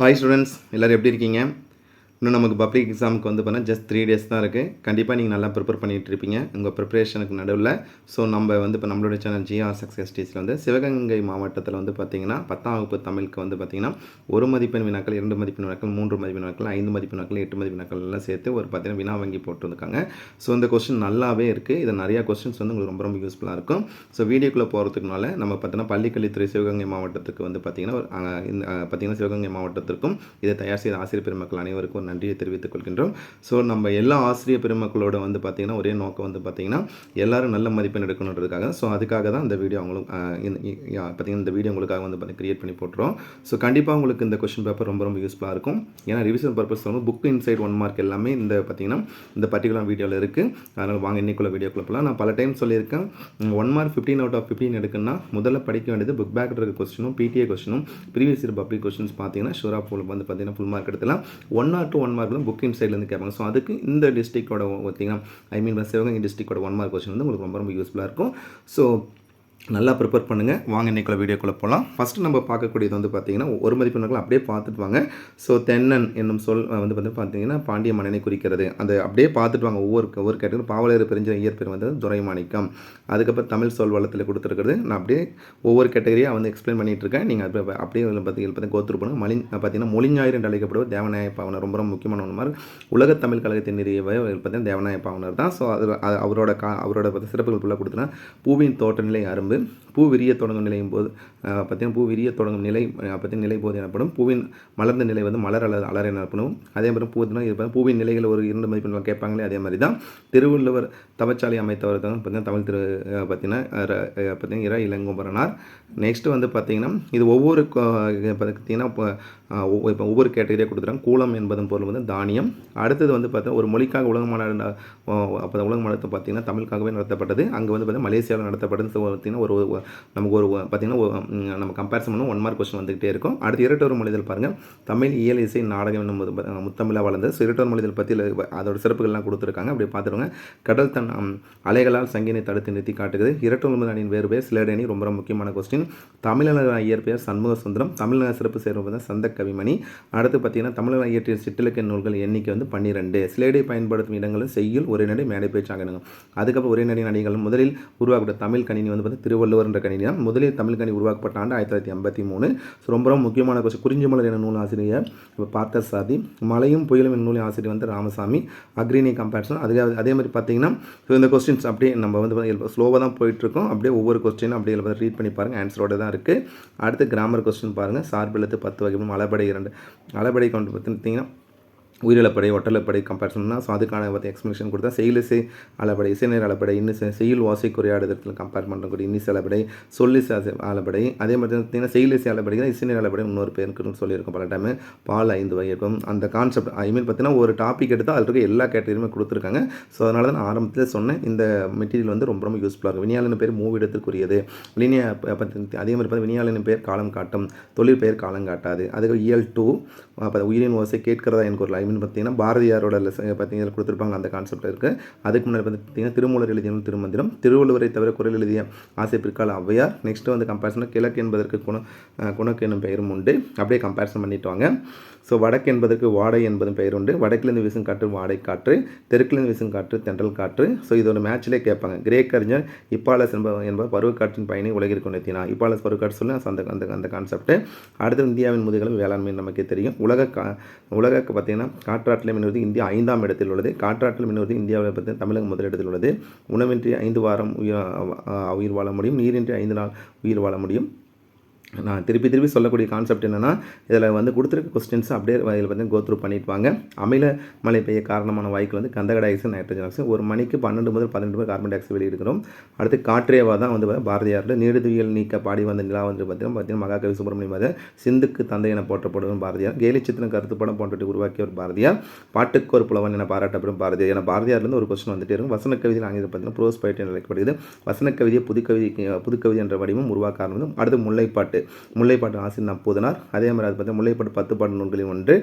Hi students எல்லோரும் எப்படி இருக்கீங்க? இன்னும் நமக்கு பப்ளிக் எக்ஸாமுக்கு வந்து பார்த்தா ஜஸ்ட் த்ரீ டேஸ் தான் இருக்குது கண்டிப்பாக நீங்கள் நல்லா ப்ரிப்பேர் பண்ணிகிட்டு இருப்பீங்க. உங்கள் ப்ரிப்பரேஷனுக்கு நடுவில். ஸோ நம்ம வந்து இப்போ நம்மளோட சேனல் ஜிஆர் சக்ஸஸ் டீஸில் வந்து சிவகங்கை மாவட்டத்தில் வந்து பார்த்திங்கன்னா பத்தாம் வகுப்பு தமிழுக்கு வந்து பார்த்திங்கன்னா ஒரு மதிப்பெண் வினாக்கள் இரண்டு மதிப்பெண் வினாக்கள் மூன்று மதிப்பெண் வினாக்கள் ஐந்து மதிப்பெண் வினாக்கள் எட்டு மதிப்பெண் வினாக்கள் எல்லாம் சேர்த்து ஒரு பார்த்தீங்கன்னா வினா வங்கி போட்டுருக்காங்க ஸோ இந்த கொஸ்டின் நல்லாவே இருக்குது இது நிறையா கொஸ்டின்ஸ் வந்து உங்களுக்கு ரொம்ப ரொம்ப யூஸ்ஃபுல்லாக இருக்கும். ஸோ வீடியோக்குள்ளே போகிறதுக்குனால நம்ம பார்த்தீங்கன்னா பள்ளிக்கல்வித்துறை சிவகங்கை மாவட்டத்துக்கு வந்து பார்த்திங்கன்னா ஒரு, இந்த பார்த்திங்கன்னா சிவகங்கை மாவட்டத்திற்கும் இதை தயார் செய்த ஆசிரியர் பெருமக்கள் அனைவருக்கும் நன்றியை தெரிவித்துக் கொள்கின்றோம். ஸோ நம்ம எல்லா ஆசிரியர் பெருமக்களோட வந்து பார்த்திங்கன்னா ஒரே நோக்கம் வந்து பார்த்திங்கன்னா எல்லாரும் நல்ல மதிப்பெண் எடுக்கணுன்றதுக்காக. ஸோ அதுக்காக தான் இந்த வீடியோ அவங்களும் இந்த பார்த்திங்கன்னா இந்த வீடியோ உங்களுக்காக வந்து பார்த்திங்கன்னா கிரியேட் பண்ணி போட்டுரும் ஸோ கண்டிப்பாக உங்களுக்கு இந்த கொஸ்டின் பேப்பர் ரொம்ப ரொம்ப யூஸ்ஃபுல்லாக இருக்கும். ஏன்னா ரிவிஷன் பர்பஸ் வந்து புக் இன்சைட் ஒன் மார்க் எல்லாமே இந்த பார்த்திங்கன்னா இந்த பர்டிகுலர் வீடியோவில் இருக்குது அதனால் வாங்க இன்னைக்குள்ள வீடியோக்குள்ள போகலாம் நான் பல டைம் சொல்லியிருக்கேன். One mark fifteen out of fifteen எடுக்குன்னா முதல்ல படிக்க வேண்டியது புக் பேக் இருக்க கொஸ்டினும் பிடிஏ கொஸ்டினும் ப்ரீவியஸ் இயர் பப்ளிக் கொஸ்டின்ஸ் பார்த்தீங்கன்னா ஷூரா போல் வந்து பார்த்தீங்கன்னா full mark எடுத்துலாம் one or two one mark தான் புக் சைட்லேருந்து கேட்பாங்க. ஸோ அதுக்கு இந்த டிஸ்ட்ரிக்டோட பார்த்தீங்கன்னா ஐ மீன் சிவகங்கை டிஸ்ட்ரிக்டோட ஒன் மார்க் கொஸ்டின் வந்து உங்களுக்கு ரொம்ப ரொம்ப யூஸ்ஃபுல்லாக இருக்கும். ஸோ நல்லா ப்ரிப்பேர் பண்ணுங்கள் வாங்க இன்றைக்குள்ள வீடியோக்குள்ளே போகலாம் ஃபஸ்ட்டு நம்ம பார்க்கக்கூடியது வந்து பார்த்தீங்கன்னா ஒரு மதிப்பெண்கள் அப்படியே பார்த்துட்டு வாங்க. ஸோ தென்னன் என்னும் சொல் வந்து வந்து பார்த்தீங்கன்னா பாண்டிய மன்னனை குறிக்கிறது. அந்த அப்படியே பார்த்துட்டு வாங்க. ஒவ்வொரு ஒவ்வொரு கேட்டகரி பாவலர் பிரிஞ்ச இயற்பெயர் வந்து துரைமாணிக்கம். அதுக்கப்புறம் தமிழ் சொல் வளத்தில் கொடுத்துருக்கிறது. நான் அப்படியே ஒவ்வொரு கேட்டகரியாக வந்து எக்ஸ்பிளைன் பண்ணிகிட்டு இருக்கேன். நீங்கள் அப்படியே அப்படியே பார்த்தீங்கன்னா பார்த்தி பார்த்து கோத்துரு மலி பார்த்தீங்கன்னா மொழிஞாயிறு என்று அழைக்கப்படுவது தேவநாய பாவனர். ரொம்ப ரொம்ப முக்கியமான ஒன்று மாதிரி உலக தமிழ் கழகத்தின் நிறைய பார்த்தீங்கன்னா தேவநாய பாவனர் தான். ஸோ அது அவரோட கா அவரோட சிறப்புகள் ஃபுல்லாக கொடுத்தனா பூவின் தோட்டநிலை யாரும் வந்து பூ விரிய தொடங்கும் நிலையும் போது பார்த்திங்கன்னா பார்த்தீங்கன்னா பூ விரிய தொடங்கும் நிலை பார்த்திங்கன்னா நிலை போது எனப்படும். பூவின் மலர்ந்த நிலை வந்து மலர் அல்லது அலர் எனப்படும். அதே மாதிரி பூத்தினா இது பூவின் நிலைகள் ஒரு இரண்டு மதிப்பெண்கள் கேட்பாங்களே அதே மாதிரி தான். திருவள்ளுவர் தவச்சாலை அமைத்தவர் தான் தமிழ் திரு பார்த்திங்கன்னா பார்த்தீங்கன்னா ர- இர இளங்கோபரனார் நெக்ஸ்ட் வந்து பார்த்தீங்கன்னா இது ஒவ்வொரு பார்த்திங்கன்னா பார்த்தீங்கன்னா இப்போ ஒவ்வொரு- இப்போ ஒவ்வொரு கேட்டகரியாக கொடுத்துறாங்க. கூலம் என்பதன் பொருள் வந்து தானியம். அடுத்தது வந்து பார்த்தீங்கன்னா ஒரு மொழிக்காக உலக மாநாடு அப்போ உலக மாநாடு பார்த்தீங்கன்னா தமிழுக்காகவே நடத்தப்பட்டது. அங்கே வந்து பார்த்தீங்கன்னா மலேசியாவில் நடத்தப்பட்டது பார்த்தீங்கன்னா ஒரு நமக்கு ஒரு பார்த்தீங்கன்னா நம்ம கம்பேரிசன் பண்ணணும் ஒன் மார்க் கொஸ்டின் வந்துகிட்டே இருக்கும். அடுத்து இரட்டோர் மொழிதல் பாருங்கள் தமிழ் இயல் இசை நாடகம் என்னும் முத்தமிழாக வளர்ந்தது. ஸோ இரட்டோர் மொழிதல் பற்றி அதோட சிறப்புகள்லாம் கொடுத்துருக்காங்க. அப்படி பார்த்துருவாங்க கடல் தன் அலைகளால் சங்கினை தடுத்து நிறுத்தி காட்டுகிறது. இரட்டோர் மொழி அணியின் வேறு பேர் சிலடணி ரொம்ப ரொம்ப முக்கியமான கொஸ்டின் தமிழக இயற்பெயர் சண்முக சுந்தரம். தமிழக சிறப்பு சேர்வது சந்த கவிமணி. அடுத்து பார்த்தீங்கன்னா தமிழக இயற்றிய சிட்டிலக்கிய நூல்கள் எண்ணிக்கை வந்து பன்னிரெண்டு. சிலேடை பயன்படுத்தும் இடங்களும் செய்யுள் ஒரே நடை மேடை பேச்சாகணுங்க அதுக்கப்புறம் ஒரே நடை நடிகள் முதலில் உருவாக்கப்பட்ட தமிழ் கணினி வந்து பார்த்தீங்கன்னா திருவள்ளுவர் என்ற கணினி தான். முதலில் தமிழ் கணி உருவாக்கப்பட்ட ஆண்டு ஆயிரத்தி தொள்ளாயிரத்தி எண்பத்தி மூணு. ஸோ ரொம்ப ரொம்ப முக்கியமான கொஸ்டின் குறிஞ்சிமலர் என நூல் ஆசிரியர் இப்போ பார்த்த சாதி மலையும் புயலும் என் நூலின் ஆசிரியர் வந்து ராமசாமி. அக்ரினி கம்பேரிசன். அதே அதே மாதிரி பார்த்தீங்கன்னா ஸோ இந்த கொஸ்டின்ஸ் அப்படியே நம்ம வந்து ஸ்லோவாக தான் போயிட்டுருக்கோம். அப்படியே ஒவ்வொரு கொஸ்டினும் அப்படியே ரீட் பண்ணி பாருங்கள் ஆன்சரோட தான் இருக்குது அடுத்து கிராமர் கொஸ்டின் பாருங்கள் சார்பெழுத்து பத்து வகையும் அளபடை இரண்டு. அளபடை கொண்டு பார்த்தீங்கன்னா உயிரிழப்படை ஒட்டலப்படை கம்பேரிசன்னா ஸோ அதுக்கான பற்றி எக்ஸ்ப்ளனேஷன் கொடுத்தா செயலிசை அளப்படை இசைநேர் அளப்படை இன்னும் செயல் வாசை இடத்துல கம்பேர் பண்ணக்கூடிய இன்னிசை அளப்படை சொல்லிசை அளப்படை அதே மாதிரி பார்த்தீங்கன்னா செயலிசை அளப்படை தான் இசைநேர் அளப்படை இன்னொரு பேருக்குன்னு சொல்லியிருக்கோம் பல டைம் பால் ஐந்து வகை இருக்கும். அந்த கான்செப்ட் ஐ மீன் பார்த்தீங்கன்னா ஒரு டாபிக் எடுத்தால் அதில் இருக்க எல்லா கேட்டகரியுமே கொடுத்துருக்காங்க. ஸோ அதனால தான் நான் ஆரம்பத்தில் சொன்னேன். இந்த மெட்டீரியல் வந்து ரொம்ப ரொம்ப யூஸ்ஃபுல்லாக இருக்கும். வினியாளின் பேர் மூவிடத்திற்குரியது வினியா அதே மாதிரி பார்த்தா வினியாளின் பேர் காலம் காட்டும். தொழில் பெயர் காலம் காட்டாது. அதுக்கு இயல் டூ அப்போ உயிரின் ஓசை கேட்கிறதா எனக்கு ஒரு ஐ பார்த்தீங்கன்னா பாரதியாரோட லெசன் பார்த்தீங்கன்னா கொடுத்துருப்பாங்க அந்த கான்செப்ட் இருக்குது அதுக்கு முன்னாடி பார்த்தீங்கன்னா திருமூலர் எழுதிய நூல் திருமந்திரம் திருவள்ளுவரை தவிர குரல் எழுதிய ஆசை பிற்கால ஔவையார். நெக்ஸ்ட்டு வந்து கம்பேரிசனாக கிழக்கு என்பதற்கு குண குணக்கு என்னும் பெயரும் உண்டு. அப்படியே கம்பேரிசன் பண்ணிட்டு வாங்க. ஸோ வடக்கு என்பதற்கு வாடை என்பதும் பெயர் உண்டு. வடக்கிலிருந்து வீசும் காற்று வாடை காற்று தெற்கிலிருந்து வீசும் காற்று தென்றல் காற்று. ஸோ இதோட மேட்ச்லேயே கேட்பாங்க. கிரேக் அறிஞர் இப்பாலஸ் என்பவர் என்பவர் பருவக்காற்றின் பயணி உலகிற்கு நிறுத்தினா இப்பாலஸ் பருவக்காற்று சொல்லி அந்த அந்த அந்த கான்செப்ட் அடுத்து இந்தியாவின் முதுகலும் வேளாண்மை நமக்கே தெரியும். உலக கா உலக பார்த்தீங்கன்னா காற்றாற்றல் மின்னுவது இந்தியா ஐந்தாம் இடத்தில் உள்ளது. காற்றாற்றல் மின்னுவது இந்தியாவில் பார்த்தீங்கன்னா தமிழகம் முதலிடத்தில் உள்ளது. உணவின்றி ஐந்து வாரம் உயிர் உயிர் வாழ முடியும் நீரின்றி ஐந்து நாள் உயிர் வாழ முடியும். நான் திருப்பி திருப்பி சொல்லக்கூடிய கான்செப்ட் என்னென்னா இதில் வந்து கொடுத்துருக்க கொஸ்டின்ஸ் அப்படியே இதில் வந்து கோத்ரூ பண்ணிட்டுவாங்க அமில மழை பெய்ய காரணமான வாய்க்கு வந்து கந்தக டை ஆக்சைடு நைட்ரஜன் ஆக்சைடு ஒரு மணிக்கு பன்னெண்டு முதல் பதினெட்டு முதல் கார்பன் டை ஆக்சைடு வெளியிடுகிறோம். அடுத்து காற்றேவா தான் வந்து பாரதியாரில் நீடுதுவியல் நீக்க பாடி வந்த நிலா வந்து பார்த்தீங்கன்னா பார்த்தீங்கன்னா மகாகவி சுப்பிரமணியம் பாரதியார் சிந்துக்கு தந்தை என போற்றப்படும் பாரதியார். கேலி சித்திரம் கருத்து படம் போன்றவற்றை உருவாக்கிய ஒரு பாரதியார். பாட்டுக்கு ஒரு புலவன் என பாராட்டப்படும் பாரதியார். என பாரதியார்லேருந்து ஒரு கொஸ்டின் வந்துட்டே இருக்கும். வசன கவிதையில் ஆங்கிலம் பார்த்தீங்கன்னா ப்ரோஸ் பயிற்சி அழைக்கப்படுகிறது. வசன கவிதையை புதுக்கவிதை புதுக்கவிதை என்ற வடிவம் உருவாக்க ஆரம்பிக்கும் அடுத்து முல்லைப்பாட்டு. முல்லைப்பாட்டு முல்லைப்பாட்டு ஆசிரியர் நப்பூதனார் அதே மாதிரி அது பார்த்தா முல்லைப்பாட்டு பத்து பாட்டு நூல்களில் ஒன்று.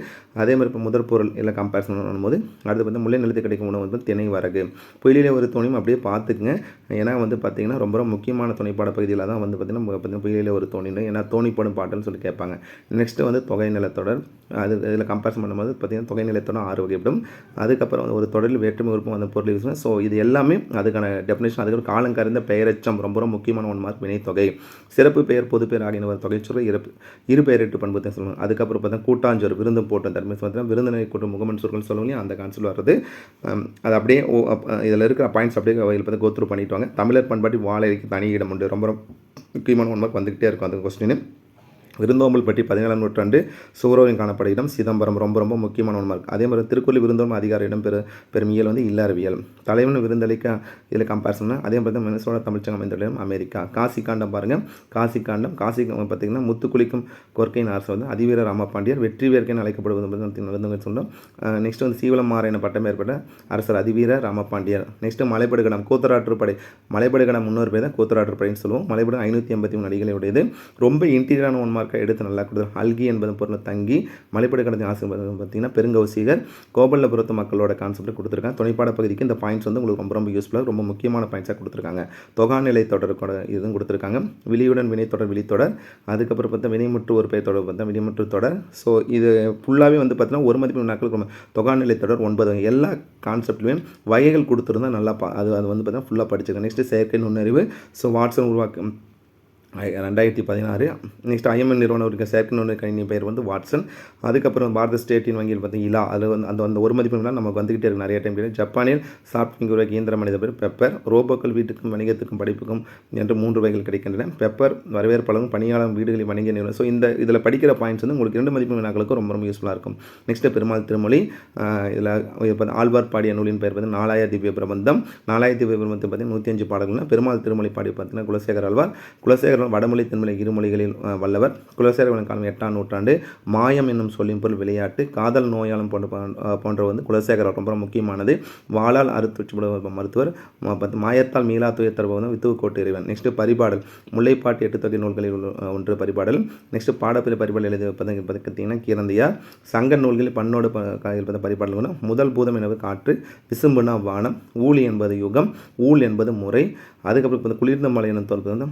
அதே மாதிரி இப்போ முதற் பொருள் எல்லாம் கம்பேரிசன் பண்ணும்போது அடுத்து பார்த்தா முல்லை நிலத்து கிடைக்கும் உணவு வந்து திணை வரகு. புயலிலே ஒரு துணையும் அப்படியே பார்த்துக்குங்க. ஏன்னா வந்து பார்த்திங்கன்னா ரொம்ப ரொம்ப முக்கியமான துணைப்பாட பகுதியில் தான் வந்து பார்த்தீங்கன்னா பார்த்தீங்கன்னா புயலிலே ஒரு தோணின்னு ஏன்னா தோணிப்படும் பாட்டுன்னு சொல்லி கேட்பாங்க. நெக்ஸ்ட்டு வந்து தொகை நிலத்தொடர் அது இதில் கம்பேரிசன் பண்ணும்போது பார்த்தீங்கன்னா தொகை நிலத்தொடர் ஆறு வகைப்படும். அதுக்கப்புறம் வந்து ஒரு தொடரில் வேற்றுமை உறுப்பும் அந்த பொருள் யூஸ் ஸோ இது எல்லாமே அதுக்கான டெஃபினேஷன் அதுக்கப்புறம் காலங்கறிந்த பெயரெச்சம் ரொம்ப ரொம்ப முக்கியமான ஒன் மார்க் வினைத்தொகை. சிறப்பு பெயர் பொது பெயர் ஆகியன ஒரு தொகைச்சொல் இரு இரு பெயரிட்டு பண்பு தான் சொல்லுவாங்க. அதுக்கப்புறம் பார்த்தா கூட்டாஞ்சோறு விருந்து போட்டோம். தன்மை பார்த்தீங்கன்னா விருந்தினை கூட்டம் முகமன் சொற்கள் சொல்லுவாங்க அந்த கான்செப்ட் வர்றது அது அப்படியே ஓ இதில் இருக்கிற பாயிண்ட்ஸ் அப்படியே இதில் பார்த்து கோத்ரூ பண்ணிட்டு வாங்க. தமிழர் பண்பாட்டி வாழைக்கு தனி இடம் உண்டு. ரொம்ப ரொம்ப முக்கியமான ஒன் மார்க் வந்துக்கிட்டே இருக்கும். அந்த கொஸ்டின் விருந்தோம்பல் பற்றி பதினேழாம் நூற்றாண்டு சுவரோவின் காணப்பட இடம் சிதம்பரம் ரொம்ப ரொம்ப முக்கியமான ஒன்று இருக்குது அதே மாதிரி திருக்குறள் விருந்தோம்பல் அதிகார இடம் பெரு பெருமியல் வந்து இல்லாரவியல் தலைவன் விருந்தளிக்க இதில் கம்பேரிசன் அதே மாதிரி தான் மினசோட தமிழ்ச்சங்கம் அமைந்த இடம் அமெரிக்கா. காசி காண்டம் பாருங்கள் காசி காண்டம் காசி பார்த்தீங்கன்னா முத்துக்குளிக்கும் கொர்க்கையின் அரசு வந்து அதிவீர ராமபாண்டியர் வெற்றி வேர்க்கைன்னு அழைக்கப்படுவது வந்து சொன்னோம் நெக்ஸ்ட் வந்து சீவலம் மாற பட்டம் ஏற்பட்ட அரசர் அதிவீர ராமபாண்டியர். நெக்ஸ்ட் மலைப்படுகடம் கூத்தராற்றுப்படை மலைப்படுகடம் முன்னோர் பேர் தான் கூத்தராற்றுப்படைன்னு சொல்லுவோம். மலைப்படம் ஐநூற்றி ஐம்பத்தி மூணு அடிகளை உடையது. ரொம்ப இன்டீரியரான ஒன் மார்க்கை எடுத்து நல்லா கொடுத்து அல்கி என்பது பொருள் தங்கி மலைப்படை கடத்தின் ஆசை பார்த்தீங்கன்னா பெருங்கௌசிகர் கோபல்லபுரத்து மக்களோட கான்செப்ட் கொடுத்துருக்காங்க. துணைப்பாட பகுதிக்கு இந்த பாயிண்ட்ஸ் வந்து உங்களுக்கு ரொம்ப ரொம்ப யூஸ்ஃபுல்லாக ரொம்ப முக்கியமான பாயிண்ட்ஸாக கொடுத்துருக்காங்க. தொகாநிலை தொடர் கூட இதுவும் கொடுத்துருக்காங்க. விழியுடன் வினைத்தொடர் விழித்தொடர் அதுக்கப்புறம் பார்த்தா வினைமுற்று ஒரு பெயர் தொடர் பார்த்தா வினைமுற்று தொடர். ஸோ இது ஃபுல்லாகவே வந்து பார்த்தீங்கன்னா ஒரு மதிப்பு நாட்களுக்கு ரொம்ப தொகாநிலை தொடர் ஒன்பது எல்லா கான்செப்ட்லையும் வகைகள் கொடுத்துருந்தா நல்லா பா அது அது வந்து பார்த்தீங்கன்னா ஃபுல்லாக படிச்சிருக்கேன் நெக்ஸ்ட்டு செயற்கை நுண்ணறிவு. ஸோ வாட்ஸ்அப் உருவாக்கம். ரெண்டாயிரத்தி பதினாறு. நெக்ஸ்ட் ஐஎம்என் நிறுவனம் இருக்க. செயற்கை கணினி பெயர் வந்து வாட்சன் அதுக்கப்புறம் பாரத ஸ்டேட்டின் வங்கியில் பார்த்தீங்கன்னா இலா. அது வந்து அந்த அந்த ஒரு மதிப்பெண்லாம் நமக்கு வந்துகிட்டே இருக்கு நிறைய டைம் ஜப்பானில் சாஃப்ட்விங் உருவாக்கிய இயந்திர மனித பேர் பெப்பர் ரோபோக்கள் வீட்டுக்கும் வணிகத்துக்கும் படிப்புக்கும் என்று மூன்று வகைகள் கிடைக்கின்றன. பெப்பர் வரவேற்பாளரும் பணியாளர் வீடுகளில் வணிக நிறுவனம். ஸோ இந்த இதில் படிக்கிற பாயிண்ட்ஸ் வந்து உங்களுக்கு இரண்டு மதிப்பு வினாக்களுக்கும் ரொம்ப ரொம்ப யூஸ்ஃபுல்லாக இருக்கும். நெக்ஸ்ட்டு பெருமாள் திருமொழி. இதில் ஆழ்வார் பாடிய நூலின் பெயர் வந்து நாலாயிர திவ்ய பிரபந்தம் நாலாயிர திவ்ய பிரபந்தத்தை பார்த்தீங்கன்னா நூற்றி அஞ்சு பாடல்கள்னா பெருமாள் திருமொழி பாடி பார்த்தீங்கன்னா குலசேகர் ஆழ்வார். குலசேகர் வடமொழி தென்மொழி இருமொழிகளில் வல்லவர். குலசேகரன் காலம் எட்டாம் நூற்றாண்டு மாயம் என்னும் சொல்லின் பொருள் விளையாட்டு காதல் நோயாளம் போன்ற போன்ற வந்து குலசேகர ரொம்ப முக்கியமானது. வாளால் அறுத்துச்சுபடுவர் மருத்துவர். ம- மாயத்தால் மீளா துயர் தருபவன் வித்துவக்கோட்டு இறைவன். நெக்ஸ்ட் பரிபாடல். முல்லைப்பாட்டு எட்டு தொகை நூல்களில் ஒன்று பரிபாடல். நெக்ஸ்ட் பாடப்பிரி பரிபாடல் எழுதி பார்த்தீங்கன்னா கீரந்தியா. சங்க நூல்களில் பன்னோடு ப- பரிபாடல் முதல் பூதம் என்பது காற்று விசும்புனா வானம் ஊழி என்பது யுகம் ஊழ் என்பது முறை. அதுக்கப்புறம் இப்போ குளிர்ந்த மலை எனும் தோல்வது வந்து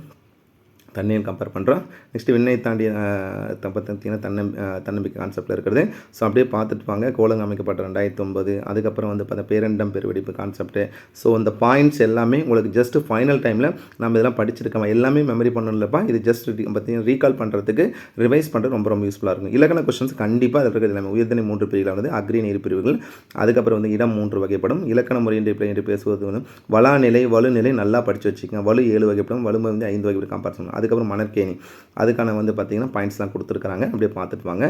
தண்ணியும் கம்பேர் பண்ணுறோம் நெக்ஸ்ட்டு விண்ணை தாண்டிய அஹ், பார்த்தீங்கன்னா தன்னம் தன்னம்பிக்கை கான்செப்ட்டில் இருக்கிறது. ஸோ அப்படியே பார்த்துட்டு வாங்க. கோலங்க அமைக்கப்பட்ட ரெண்டாயிரத்தி ஒன்பது. அதுக்கப்புறம் வந்து பார்த்தா பேரண்டம் பெருவெடிப்பு கான்செப்ட்டு ஸோ இந்த பாயிண்ட்ஸ் எல்லாமே உங்களுக்கு ஜஸ்ட் ஃபைனல் டைமில் நம்ம இதெல்லாம் படிச்சிருக்கோம். எல்லாமே மெமரி பண்ணணும்லப்பா. இது ஜஸ்ட் பார்த்தீங்கன்னா ரீகால் பண்ணுறதுக்கு ரிவைஸ் பண்ணுறது ரொம்ப ரொம்ப யூஸ்ஃபுல்லாக இருக்கும். இலக்கண கொஸ்டின்ஸ் கண்டிப்பாக அதில் இருக்கிறது எல்லாமே. உயர்தனை மூன்று பிரிவுகள் வந்து அக்ரி நீர் பிரிவுகள். அதுக்கப்புறம் வந்து இடம் மூன்று வகைப்படும். இலக்கண முறையின்றி என்று பேசுவது வந்து வளநிலை வலுநிலை நல்லா படித்து வச்சுக்கோங்க. வலு ஏழு வகைப்படும். வலுமை வந்து ஐந்து வகைப்படும். கம்பேரிசன் அதுக்கப்புறம் மணற்கேணி. அதுக்கான வந்து பார்த்தீங்கன்னா பாயிண்ட்ஸ்லாம் கொடுத்துருக்காங்க அப்படியே பார்த்துட்டு வாங்க.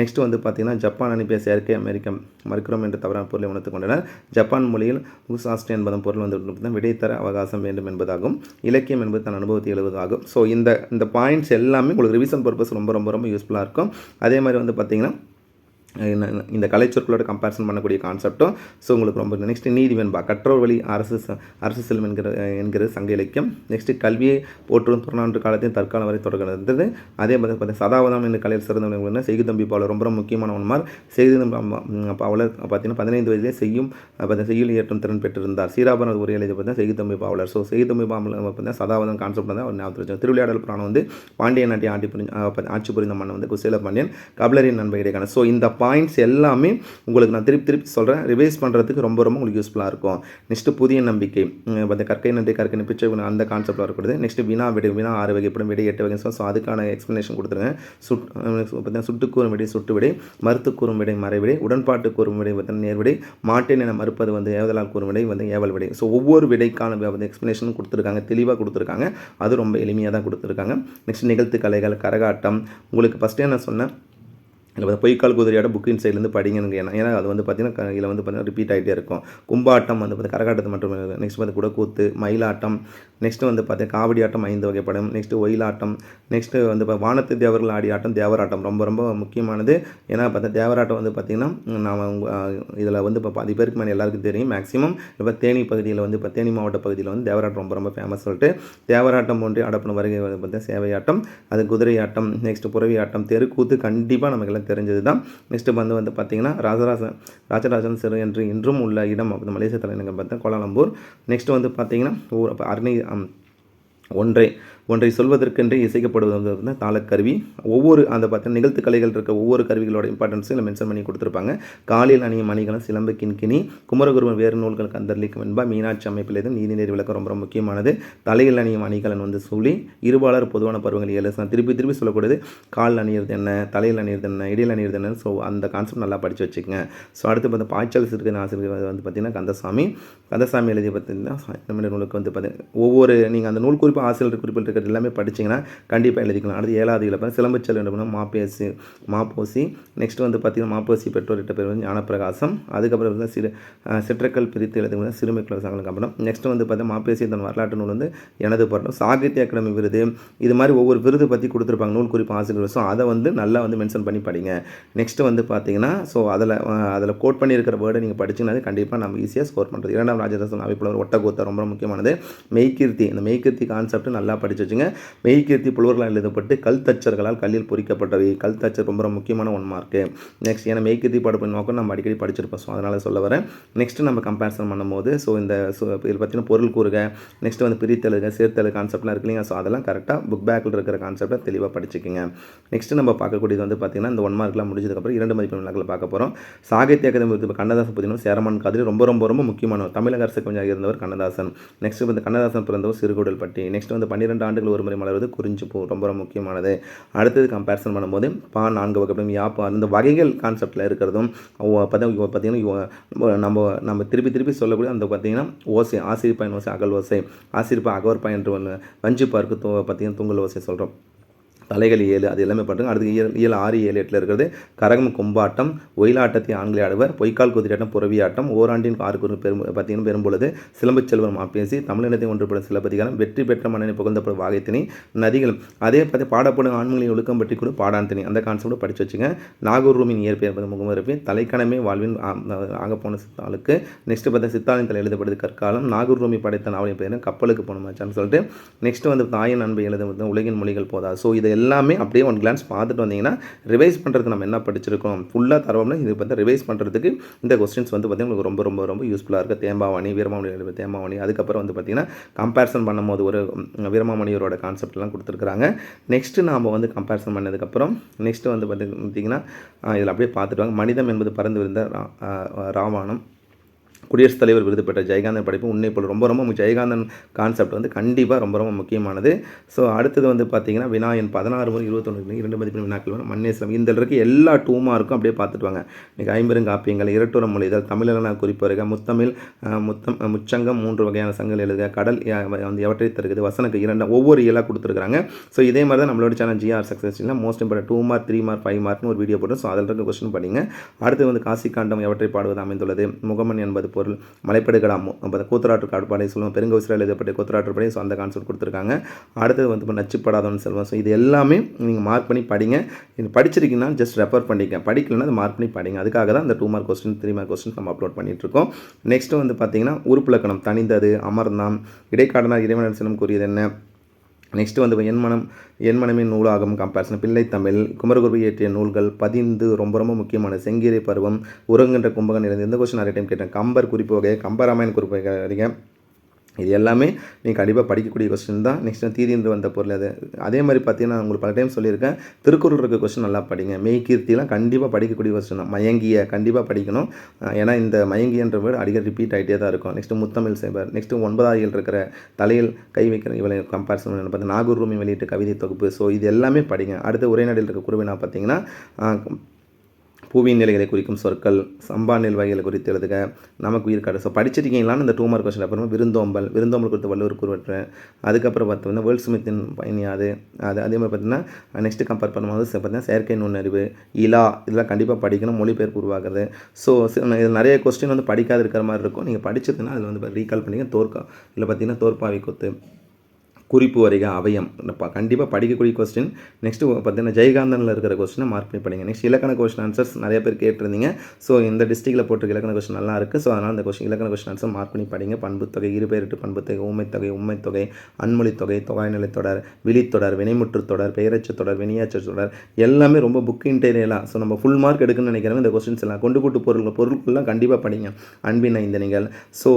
நெக்ஸ்ட் வந்து பார்த்திங்கன்னா ஜப்பான் அனுப்பிய செயற்கை அமெரிக்கா மறுக்கிறோம் என்ற தவறான பொருளை உணர்த்து கொண்டனர். ஜப்பான் மொழியில் உசாஸ்ட் என்பதன் பொருள் வந்து விடைத்தர அவகாசம் வேண்டும் என்பதாகும். இலக்கியம் என்பது தன் அனுபவத்தை எழுவதாகும் ஸோ இந்த இந்த பாயிண்ட்ஸ் எல்லாமே உங்களுக்கு ரிவிஷன் பர்பஸ் ரொம்ப ரொம்ப ரொம்ப யூஸ்ஃபுல்லாக இருக்கும். அதே மாதிரி வந்து பார்த்திங்கன்னா இந்த- இந்த கலைச்சொற்களோட கம்பேரிசன் பண்ணக்கூடிய கான்செப்ட்டும் ஸோ உங்களுக்கு ரொம்ப நெக்ஸ்ட் நீதி வெண்பா. கற்றோர் வழி அரசு அரசு செல்வம் என்கிற என்கிறது சங்க இலக்கியம். நெக்ஸ்ட் கல்வியை போற்றும் புறநானூற்று காலத்தையும் தற்காலம் வரை தொடர்கிறது. அதே மாதிரி பார்த்தீங்கன்னா சதாவதம் என்ற கலையில் சிறந்தவங்க செய்குதம்பி பாவலர் ரொம்ப ரொம்ப முக்கியமான ஒன்றுமார் செய்குதம்பி பாவலர் பார்த்தீங்கன்னா பதினைந்து வயதிலே செய்யும் பார்த்தீங்கன்னா செய்யுள் இயற்றும் திறன் பெற்றிருந்தார். சீராபரண உரை எழுதி பார்த்தீங்கன்னா செய்குதம்பி பாவலர். ஸோ செய்குதம்பி பாவலர் பார்த்தீங்கன்னா சதாவதம் கான்செப்ட் தான் அவர் ஞாபகத்தில் வச்சோம் திருவிளையாடல் புராணம் வந்து பாண்டிய நாட்டிய ஆட்சி புரிஞ்சு ஆட்சி புரிந்த மன்னன் வந்து குசேல பாண்டியன் கபிலரின் நண்பர் இடைக்கான ஸோ இந்த பாயிண்ட்ஸ் எல்லாமே உங்களுக்கு நான் திருப்பி திருப்பி சொல்கிறேன் ரிவைஸ் பண்ணுறதுக்கு ரொம்ப ரொம்ப உங்களுக்கு யூஸ்ஃபுல்லாக இருக்கும். நெக்ஸ்ட்டு புதிய நம்பிக்கை. அந்த கற்கை நன்றி கற்கை பிச்சை அந்த கான்செப்டில் வரக்கூடாது. நெக்ஸ்ட் வினா விடை வினா ஆறு வகைப்படும் விடை எட்டு வகை ஸோ அதுக்கான எக்ஸ்ப்ளனேஷன் கொடுத்துருங்க. சுட் பார்த்தீங்கன்னா சுட்டுக்கூறும் விடை சுட்டு விடை மறுத்து கூறும் விடை மறைவிடை உடன்பாட்டு கூறும் விடை பார்த்தீங்கன்னா நேர்விடை மாட்டேன் என மறுப்பது வந்து ஏவதலால் கூறும் விடை வந்து ஏவல் விடை. ஸோ ஒவ்வொரு விடைக்கான வந்து எக்ஸ்ப்ளனேஷன் கொடுத்துருக்காங்க. தெளிவாக கொடுத்துருக்காங்க. அது ரொம்ப எளிமையாக தான் கொடுத்துருக்காங்க. நெக்ஸ்ட் நிகழ்த்து கலைகள் கரகாட்டம். உங்களுக்கு ஃபஸ்ட்டே நான் சொன்னேன். இல்லை வந்து பொய்க்கால் குதிரையோட புக் இன்சைட்லேருந்து படிங்கன்னு ஏன்னா ஏன்னா அது வந்து பார்த்தீங்கன்னா இதில் வந்து பார்த்தீங்கன்னா ரிப்பீட் ஆகிட்டே இருக்கும். கும்பாட்டம் வந்து பார்த்து கரகாட்டத்தை மட்டும் நெக்ஸ்ட் வந்து குடக்கூத்து மயிலாட்டம் நெக்ஸ்ட்டு வந்து பார்த்தீங்கன்னா காவடி ஆட்டம் ஐந்து வகைப்படும். நெக்ஸ்ட்டு ஒயிலாட்டம் நெக்ஸ்ட்டு வந்து இப்போ வானத்து தேவர்கள் ஆடி ஆட்டம் தேவராட்டம் ரொம்ப ரொம்ப முக்கியமானது. ஏன்னா பார்த்தா தேவராட்டம் வந்து பார்த்திங்கன்னா நாம் இதில் வந்து இப்போ பாதி பேருக்கு மேலே எல்லாருக்கும் தெரியும். மேக்ஸிமம் இப்போ தேனி பகுதியில் வந்து இப்போ தேனி மாவட்ட பகுதியில் வந்து தேவராட்டம் ரொம்ப ரொம்ப ஃபேமஸ் சொல்லிட்டு தேவராட்டம் போன்று அடப்பன வருகை வந்து பார்த்தீங்கன்னா சேவையாட்டம் அது குதிரை ஆட்டம் நெக்ஸ்ட்டு புறவி ஆட்டம் தெருக்கூத்து கண்டிப்பாக நமக்கு எல்லாம் தெரிஞ்சது தான் நெக்ஸ்ட்டு வந்து வந்து பார்த்திங்கன்னா ராஜராஜன் ராஜராஜன் சிறு என்று இன்றும் உள்ள இடம் அப்போ மலேசிய தலைநகர் பார்த்தா கோலாலம்பூர். நெக்ஸ்ட் வந்து பார்த்திங்கன்னா ஊர் அப்போ அரணி ஒன்றை. ஒன்றை சொல்வதற்கென்று இசைக்கப்படுவது வந்து தாளக்கருவி. ஒவ்வொரு அந்த பார்த்தீங்கன்னா நிகழ்த்து கலைகள் இருக்க ஒவ்வொரு கருவிகளோட இம்பார்ட்டன்ஸும் இதில் மென்ஷன் பண்ணி கொடுத்துருப்பாங்க. காலில் அணியும் மணிகளும் சிலம்பு கிண்கிணி குமரகுருவன் வேறு நூல்கள் கந்தர்லிக்கும் என்பா மீனாட்சி அமைப்பில் இருந்து நீதிநீர் விளக்கம் ரொம்ப ரொம்ப முக்கியமானது. தலையில் அணியும் அணிகலன் வந்து சூழி இருபாலர் பொதுவான பருவங்கள் ஏழு நான் திருப்பி திருப்பி சொல்லக்கூடியது கால் அணியிறது என்ன தலையில் அணியிறது என்ன இடையில் அணியிறது என்ன ஸோ அந்த கான்செப்ட் நல்லா படித்து வச்சுக்கோங்க. ஸோ அடுத்து பார்த்து பாய்ச்சல் சிறுகன் ஆசிரியர் வந்து பார்த்திங்கன்னா கந்தசாமி. கந்தசாமி எழுதிய பார்த்தீங்கன்னா தமிழ் நூலுக்கு வந்து பார்த்தீங்கன்னா ஒவ்வொரு நீங்கள் அந்த நூல் குறிப்பு ஆசிரியர் குறிப்பிட்டு இருக்கிறது எல்லாமே படிச்சிங்கன்னா கண்டிப்பாக எழுதிக்கலாம். அடுத்து ஏழாவது இதில் பார்த்தா சிலம்பச்சல் என்ன மாப்பேசி மாப்போசி. நெக்ஸ்ட் வந்து பார்த்திங்கன்னா மாப்போசி பெற்றோர்கிட்ட பேர் வந்து ஞானப்பிரகாசம். அதுக்கப்புறம் வந்து சிறு சிற்றக்கல் பிரித்து எழுதுவது சிறுமிக்குள்ள சங்கலம் அப்புறம் நெக்ஸ்ட் வந்து பார்த்தா மாப்பேசி தன் வரலாற்று நூல் வந்து எனது படம் சாகித்ய அகாடமி விருது. இது மாதிரி ஒவ்வொரு விருது பற்றி கொடுத்துருப்பாங்க. நூல் குறிப்பு ஆசிரியர் ஸோ அதை வந்து நல்லா வந்து மென்ஷன் பண்ணி படிங்க. நெக்ஸ்ட் வந்து பார்த்தீங்கன்னா ஸோ அதில் அதில் கோட் பண்ணியிருக்கிற வேர்டை நீங்கள் படிச்சிங்கன்னா கண்டிப்பாக நம்ம ஈஸியாக ஸ்கோர் பண்ணுறது இரண்டாம் ராஜதாசன் அமைப்பில் ஒட்டக்கூத்த ரொம்ப முக்கியமானது. மெய்கீர்த்தி இந்த மெய்கீர்த்தி கான்செப்ட் நல்லா படிச்சு வச்சுங்க. மெய்கீர்த்தி புலவர்களால் எழுதப்பட்டு கல் தச்சர்களால் கல்லில் பொறிக்கப்பட்டவை. கல் தச்சர் ரொம்ப ரொம்ப முக்கியமான ஒன் மார்க்கு நெக்ஸ்ட் ஏன்னா மெய்கீர்த்தி பாடப்பின் நோக்கம் நம்ம அடிக்கடி படிச்சிருப்போம். ஸோ அதனால் சொல்ல வரேன். நெக்ஸ்ட் நம்ம கம்பேரிசன் பண்ணும்போது ஸோ இந்த இதில் பார்த்தீங்கன்னா பொருள் கூறுக. நெக்ஸ்ட் வந்து பிரித்தலுக சேர்த்தல் கான்செப்ட்லாம் இருக்கு இல்லைங்க ஸோ அதெல்லாம் கரெக்டாக புக் பேக்கில் இருக்கிற கான்செப்டை தெளிவாக படிச்சுக்கோங்க. நெக்ஸ்ட் நம்ம பார்க்கக்கூடியது வந்து பார்த்தீங்கன்னா இந்த ஒன் மார்க்லாம் முடிஞ்சதுக்கப்புறம் இரண்டு மதிப்பெண் வினாக்களை பார்க்க போகிறோம் சாகித்ய அகாதமி விருது கண்ணதாசன் பார்த்தீங்கன்னா சேரமான் கதிரி ரொம்ப ரொம்ப ரொம்ப முக்கியமானவர் தமிழக அரசு கொஞ்சம் இருந்தவர் கண்ணதாசன். நெக்ஸ்ட் வந்து கண்ணதாசன் பிறந்தவர் சிறுகுடல்பட்டி. நெக்ஸ்ட் வந்து பன்னிரெண்டு ஆண்டுகள் ஒரு முறை மலர்வது குறிஞ்சிப்பூ ரொம்ப ரொம்ப முக்கியமானது. அடுத்தது கம்பேரிசன் பண்ணும்போது பா நான்கு வகைப்படும். யாப்பு அந்த வகைகள் கான்செப்டில் இருக்கிறதும் பார்த்தா பார்த்தீங்கன்னா நம்ம நம்ம திருப்பி திருப்பி சொல்லக்கூடிய அந்த பார்த்தீங்கன்னா ஓசை ஆசிரியப்பாயின் ஓசை அகல் ஓசை ஆசிரியப்பா அகவர்பாய் என்று ஒன்று வஞ்சி தூ பார்த்தீங்கன்னா தூங்கல் ஓசை சொல்கிறோம் தலைகள் ஏழு அது எல்லாமே பண்ணுறாங்க அடுத்து இயல் இயல் ஆறு ஏழு எட்டில் இருக்கிறது. கரகம் கொம்பாட்டம் ஒயிலாட்டத்தை ஆண்களை ஆடுவர் பொய்க்கால் குதிரையாட்டம் புறவியாட்டம் ஓராண்டின் ஆறு பெரும் பார்த்தீங்கன்னா பெரும்பொழுது சிலம்பு செல்வன் மாப்பேசி தமிழினத்தை ஒன்றுபடும் சிலப்பதிகாரம் வெற்றி பெற்ற மன்னனை புகழ்ந்தப்படும் வாகைத்தினி நதிகள். அதே பார்த்து பாடப்படும் ஆண்களின் ஒழுக்கம் பற்றி கூட பாடாந்தினி அந்த கான்செப்ட் படித்து வச்சுங்க. நாகூர் ரூமின் இயற்பெயர் என்பது முகமரப்பி தலைக்கணமே வாழ்வின் ஆகப்போன சித்தாளுக்கு நெக்ஸ்ட் பார்த்தா சித்தாளின் தலை எழுதப்படுது கற்காலம் நாகூர் ரூமி படைத்த நாவலின் பேர் கப்பலுக்கு போனமாச்சான்னு சொல்லிட்டு நெக்ஸ்ட் வந்து தாயின் அன்பை எழுத உலகின் மொழிகள் போதா? ஸோ இதை எல்லாமே அப்படியே ஒன் கிளான்ஸ் பார்த்துட்டு வந்தீங்கன்னா ரிவைஸ் பண்ணுறதுக்கு நம்ம என்ன படிச்சிருக்கோம்? ஃபுல்லாக தரோம்னா இது பார்த்தா ரிவைஸ் பண்ணுறதுக்கு இந்த கொஸ்டின்ஸ் வந்து பார்த்தீங்கன்னா உங்களுக்கு ரொம்ப ரொம்ப ரொம்ப யூஸ்ஃபுல்லாக இருக்குது தேம்பாவணி வீரமாமணி எழுது தேம்பாவணி. அதுக்கப்புறம் வந்து பார்த்தீங்கன்னா கம்பேரிசன் பண்ணும்போது ஒரு வீரமாமணியரோட கான்செப்ட்லாம் கொடுத்துருக்குறாங்க. நெக்ஸ்ட்டு நாம் வந்து கம்பேரிசன் பண்ணதுக்கப்புறம் நெக்ஸ்ட்டு வந்து பார்த்திங்கன்னா இதில் அப்படியே பார்த்துட்டு வாங்க. மனிதம் என்பது பறந்து விருந்த ரா- ராவானம் குடியரசுத் தலைவர் விருது பெற்ற ஜெயகாந்தன் படைப்பு உன்னை போல் ரொம்ப ரொம்ப ஜெயகாந்தன் கான்செப்ட் வந்து கண்டிப்பாக ரொம்ப ரொம்ப முக்கியமானது. ஸோ அடுத்தது வந்து பார்த்தீங்கன்னா வினாயன் பதினாறு முறை இருபத்தொன்று இரண்டு மதிப்பெண் வினாக்கள் மன்னேசம் மன்னேஸ்வரம் இந்த இருக்க எல்லா டூ மார்க்கும் அப்படியே பார்த்துட்டு வாங்க. இன்றைக்கி ஐம்பெருங்காப்பியங்கள் இரட்டுற மொழிதல் தமிழன குறிப்பருக முத்தமிழ் முத்தம் முச்சங்கம் மூன்று வகையான சங்கங்கள் எழுதுக கடல் வந்து எவற்றை தருகிறது வசனக்கு இரண்டு ஒவ்வொரு இயலாக கொடுத்துருக்காங்க ஸோ இதே மாதிரி தான் நம்மளோட channel GR சக்ஸஸ்லாம் most important two mark three mark five மார்க்னு ஒரு வீடியோ போட்டு ஸோ அதில் இருக்க கொஸ்டின் படிங்க அடுத்து வந்து காசி காண்டம் எவற்றை பாடுவது அமைந்துள்ளது முகமன் என்பது பொருள். மலைப்படுகலாம் அப்போ கூத்தராற்று காடுபாடை சொல்லுவோம். பெருங்கோசில் எழுதப்பட்ட கூத்தராற்று படை ஸோ அந்த கான்செப்ட் கொடுத்துருக்காங்க. அடுத்தது வந்து இப்போ நச்சுப்படாதவன் செல்வம். ஸோ இது எல்லாமே நீங்கள் மார்க் பண்ணி படிங்க. இது படிச்சிருக்கீங்கன்னா ஜஸ்ட் ரெஃபர் பண்ணிக்க படிக்கலைன்னா அது மார்க் பண்ணி படிங்க. அதுக்காக தான் அந்த two mark question three mark question நம்ம அப்லோட் பண்ணிட்டுருக்கோம். நெக்ஸ்ட்டு வந்து பார்த்தீங்கன்னா உறுப்புலக்கணம் தனிந்தது அமர்ந்தாம் இடைக்காடனார் இறைவனர் சினம் கூறியது என்ன? நெக்ஸ்ட் வந்து எண்மனம் மனம் நூலாகும் கம்பேரிசன் பிள்ளை தமிழ் குமரகுருவி இயற்றிய நூல்கள் பதிந்து ரொம்ப ரொம்ப முக்கியமான செங்கீரை பருவம் உறங்குகின்ற கும்பகன் இருந்து இந்த கொஸ்டின் நிறைய டைம் கேட்டேன். கம்பர் குறிப்பு வகை கம்பராமாயண் குறிப்பு வகை இது எல்லாமே நீங்கள் கண்டிப்பாக படிக்கக்கூடிய கொஸ்டின் தான். நெக்ஸ்ட் தீதின்று வந்த பொருள் அது. அதே மாதிரி பார்த்தீங்கன்னா நான் உங்களுக்கு பல டைம் சொல்லியிருக்கேன். திருக்குறள் இருக்க கொஸ்டின் நல்லா படிங்க. மெய் கீர்த்திலாம் கண்டிப்பாக படிக்கக்கூடிய கொஸ்டின் தான். மயங்கிய கண்டிப்பாக படிக்கணும். ஏன்னா இந்த மயங்கியன்ற வேர்டு அடிக்கடி ரிப்பீட் ஆகிட்டே தான் இருக்கும். நெக்ஸ்ட்டு முத்தமிழ் சேவர் நெக்ஸ்ட்டு ஒன்பதாயிரம் இருக்கிற தலையில் கை வைக்கிற இவளை கம்பேரிசன் பார்த்து நாகூர் ரூமி வெளியிட்டு கவிதை தொகுப்பு. ஸோ இது எல்லாமே படிங்க. அடுத்து உரைநடையில் இருக்க குருவினா பார்த்தீங்கன்னா பூவின் நிலைகளை குறிக்கும் சொற்கள் சம்பா நெல் வகைகளை குறித்து எழுதுக. நமக்கு உயிர் காடு. ஸோ படிச்சிருக்கீங்களான்னு இந்த டூ மார்க் கொஸ்டின் அப்புறமா விருந்தோம்பல் விருந்தோம்பல் குறித்து வள்ளுவர் கூறுவற்ற அதுக்கப்புறம் பார்த்தோம்னா வேர்ல்ட் ஸ்மித்தின் பயணி அது அது அதே மாதிரி பார்த்தீங்கன்னா நெக்ஸ்ட்டு கம்பேர் பண்ணும்போது பார்த்தீங்கன்னா செயற்கை நுண்ணறிவு இலா இதெல்லாம் கண்டிப்பாக படிக்கணும் மொழிபெயர்ப்பு உருவாக்குறது ஸோ இது நிறைய கொஸ்டின் வந்து படிக்காது இருக்கிற மாதிரி இருக்கும். நீங்கள் படிச்சதுன்னா அதில் வந்து ரீகால் பண்ணிங்க தோற்கா இதில் பார்த்தீங்கன்னா தோற்பாவி கொத்து. குறிப்பு வரைக அவயம். கண்டிப்பாக படிக்கக்கூடிய கொஸ்டின் நெக்ஸ்ட்டு பார்த்தீங்கன்னா ஜெயகாந்தனில் இருக்கிற கொஸ்டினை மார்க் பண்ணி படிங்க. நெக்ஸ்ட் இலக்கண கொஸ்டின் ஆன்சர்ஸ் நிறைய பேர் கேட்டிருந்தீங்க. ஸோ இந்த டிஸ்ட்ரிக்டில் போட்டிருக்க இலக்கண கொஸ்டின் நல்லா இருக்குது ஸோ அதனால் இந்த கொஸ்டின் இலக்கண கொஸ்டின் ஆன்சர் மார்க் பண்ணி படிங்க. பண்புத்தொகை இருபெயரிட்டு பண்புத்தொகை ஊமைத்தொகை உண்மைத்தொகை அன்மொழித்தொகை தொகைநிலை தொடர் விழித்தொடர் வினைமுற்று தொடர் பெயரச்ச தொடர் வினையாச்சு தொடர் எல்லாமே ரொம்ப புக் இன்டீரியலாக ஸோ நம்ம ஃபுல் மார்க் எடுக்கணும்னு நினைக்கிறவங்க இந்த கொஸ்டின்ஸ் எல்லாம் கொண்டு கூட்டு பொருள் பொருட்கள்லாம் கண்டிப்பாக படிங்க. அன்பின் ஐந்தனிகள் ஸோ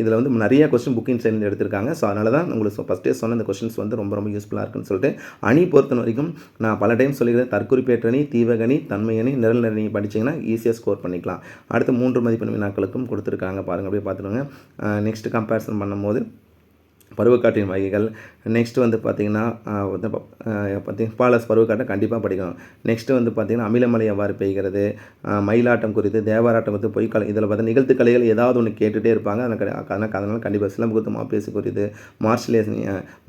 இதில் வந்து நிறைய கொஸ்டின் புக்கின் சேர்ந்து எடுத்திருக்காங்க. ஸோ அதனால தான் உங்களுக்கு ஃபஸ்ட்டு சொன்ன இந்த கொஸ்டின்ஸ் வந்து ரொம்ப ரொம்ப யூஸ்ஃபுல்லாக இருக்குன்னு சொல்லிட்டு அணி பொறுத்த வரைக்கும் நான் பல டைம் சொல்லிக்கிறேன் தற்குறிப்பேற்றணி தீவகணி தன்மையணி நிரல் நிரணி படிச்சீங்கன்னா ஈஸியாக ஸ்கோர் பண்ணிக்கலாம். அடுத்து மூன்று மதிப்பெண் வினாக்களுக்கும் கொடுத்துருக்காங்க பாருங்கள் அப்படியே பார்த்துருங்க நெக்ஸ்ட் கம்பேரிசன் பண்ணும்போது பருவக்காட்டின் வகைகள் நெக்ஸ்ட்டு வந்து பார்த்திங்கன்னா பார்த்தி பாலஸ் பருவக்காட்டை கண்டிப்பாக படிக்கணும். நெக்ஸ்ட்டு வந்து பார்த்திங்கன்னா அமிலமலை எவ்வாறு பெய்கிறது? மயிலாட்டம் குறித்து தேவாராட்டம் குறித்து பொய்க்கால இதில் பார்த்தா நிகழ்த்து கலைகள் ஏதாவது ஒன்று கேட்டுகிட்டே இருப்பாங்க. அதனால் அதனால் அதனால் கண்டிப்பாக சிலம்புகுத்து மாப்பேசு குறித்து மார்ஷல்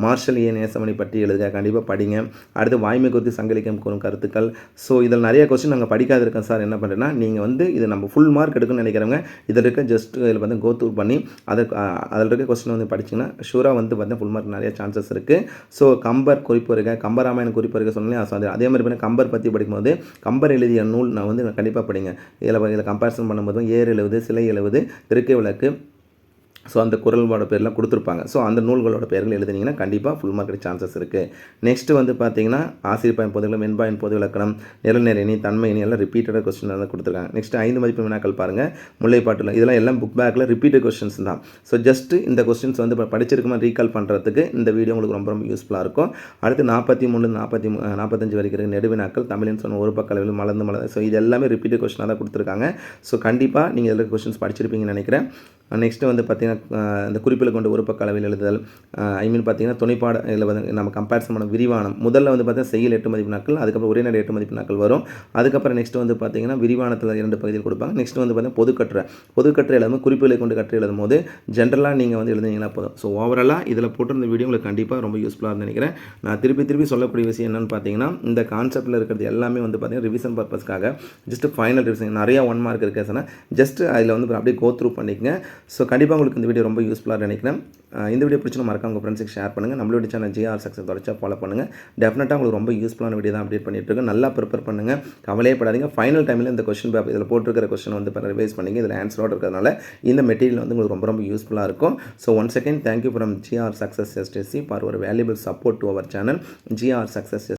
மார்ஷல் ஏ நேசமணி பற்றி எழுதுக கண்டிப்பாக படிங்க. அடுத்து வாய்மை குறித்து சங்கலிக்கம் கூறும் கருத்துக்கள். ஸோ இதில் நிறைய கொஸ்டின் நாங்கள் படிக்காது இருக்கோம் சார். என்ன பண்ணுறேன்னா நீங்கள் வந்து இது நம்ம ஃபுல் மார்க் எடுக்கணும்னு நினைக்கிறவங்க இதில் இருக்க ஜஸ்ட் இதில் வந்து கோத்தூர் பண்ணி அதை அதில் இருக்க கொஸ்டின் வந்து படிச்சிங்கன்னா ஷூராக வந்து பார்த்தீங்கன்னா ஃபுல் மார்க் நிறைய சான்சஸ் இருக்குது ஸோ கம்பர் குறிப்பு இருக்க கம்பராமாயணம் குறிப்பு இருக்க சொன்னேன் அதே மாதிரி பார்த்தீங்கன்னா கம்பர் பற்றி படிக்கும்போது கம்பர் எழுதிய நூல் நான் வந்து கண்டிப்பாக படிங்க. இதில் இதில் கம்பேரிசன் பண்ணும்போது ஏர் எழுவது சிலை எழுவது திருக்கை விளக்கு ஸோ அந்த குரல்களோட பேர்லாம் கொடுத்துருப்பாங்க. ஸோ அந்த நூல்களோட பேர்கள் எழுதுனீங்கன்னா கண்டிப்பாக ஃபுல் மார்க் சான்சஸ் இருக்குது நெக்ஸ்ட் வந்து பார்த்தீங்கன்னா ஆசிரியர் பயன் பொதுகளும் வெண்பாயின் பொது இலக்கணம் தன்மை தன்மையினி எல்லாம் ரிப்பீட்டடாக கொஸ்டின் தான் கொடுத்துருக்காங்க. நெக்ஸ்ட் ஐந்து மதிப்பு வினாக்கள் பாருங்கள் முல்லைப்பாட்டில் இதெல்லாம் எல்லாம் புக் பேக்கில் ரிப்பீட்டட் கொஸ்டின்ஸ் தான். ஸோ ஜஸ்ட் இந்த கொஸ்டின்ஸ் வந்து இப்போ படிச்சிருக்கமா ரீகால் பண்ணுறதுக்கு இந்த வீடியோ உங்களுக்கு ரொம்ப ரொம்ப யூஸ்ஃபுல்லாக இருக்கும். அடுத்து நாற்பத்தி மூணு நாற்பத்தி நாற்பத்தஞ்சு வரைக்கும் இருக்கிற நெடுவினாக்கள் தமிழின் சொன்ன ஒரு பக்க அளவில் மலர்ந்து மலர் ஸோ இது எல்லாமே ரிப்பீட்டட் கொஸ்டினாக தான் கொடுத்துருக்காங்க. ஸோ கண்டிப்பாக நீங்கள் இதில் கொஸ்டின்ஸ் படிச்சிருப்பீங்கன்னு நினைக்கிறேன். நெக்ஸ்ட்டு வந்து பார்த்தீங்கன்னா இந்த குறிப்பில் கொண்டு ஒரு பக்க அளவில் எழுதுதல் ஐ மீன் பார்த்தீங்கன்னா துணைப்பாட இதில் வந்து நம்ம கம்பேரிசன் பண்ண விரிவானம். முதல்ல வந்து பார்த்தீங்கன்னா செய்யல் எட்டு மதிப்பு நாட்கள் அதுக்கப்புறம் உரைநடை எட்டு மதிப்பு நாட்கள் வரும். அதுக்கப்புறம் நெக்ஸ்ட் வந்து பார்த்தீங்கன்னா விரிவானத்தில் இரண்டு பகுதியில் கொடுப்பாங்க. நெக்ஸ்ட் வந்து பார்த்தீங்கன்னா பொதுக்கட்டுரை. பொதுக்கட்டுரை எழுதும் குறிப்புகளை கொண்டு கட்டுரை எழுதும் போது ஜென்ரலாக நீங்கள் வந்து எழுதுனீங்கன்னா போதும். ஸோ ஓவராலாக இதில் போட்டிருந்த வீடியோ உங்களுக்கு கண்டிப்பாக ரொம்ப யூஸ்ஃபுல்லாக நினைக்கிறேன். நான் திருப்பி திருப்பி சொல்லக்கூடிய விஷயம் என்னென்னு பார்த்தீங்கன்னா இந்த கான்செப்ட்டில் இருக்கிறது எல்லாமே வந்து பார்த்தீங்கன்னா ரிவிஷன் பர்பஸ்க்காக ஜஸ்ட் ஃபைனல் ரிவிஷன் நிறையா ஒன் மார்க் இருக்குது சொன்னால் ஜஸ்ட் அதில் வந்து அப்படியே கோ த்ரூ பண்ணிக்கங்க. ஸோ கண்டிப்பாக உங்களுக்கு இந்த வீடியோ ரொம்ப யூஸ்ஃபுல்லாக நினைக்கிறேன். இந்த வீடியோ பிடிச்சி மறக்காம உங்கள் ஃப்ரெண்ட்ஸுக்கு ஷேர் பண்ணுங்கள் நம்மளோட சேனல் ஜிஆர் சக்ஸஸ் தொடர்ச்சியாக ஃபாலோ பண்ணுங்கள் டெஃபினட்டாக உங்களுக்கு ரொம்ப யூஸ்ஃபுல்லான வீடியோ தான் அப்டேட் பண்ணிட்டு இருக்கேன். நல்லா ப்ரிப்பேர் பண்ணுங்கள் கவலையே படாதீங்க. ஃபைனல் டைமில் இந்த கொஸ்டின் பேப்பர் இதில் போட்டிருக்கிற கொஸ்டின் வந்து ரிவைஸ் பண்ணிங்க. இதில் ஆன்சரோடு இருக்கிறதுனால இந்த மெட்டீரியல் வந்து உங்களுக்கு ரொம்ப ரொம்ப யூஸ்ஃபுல்லாக இருக்கும். So one second thank you from GR success STC for ஒரு valuable support to our channel GR success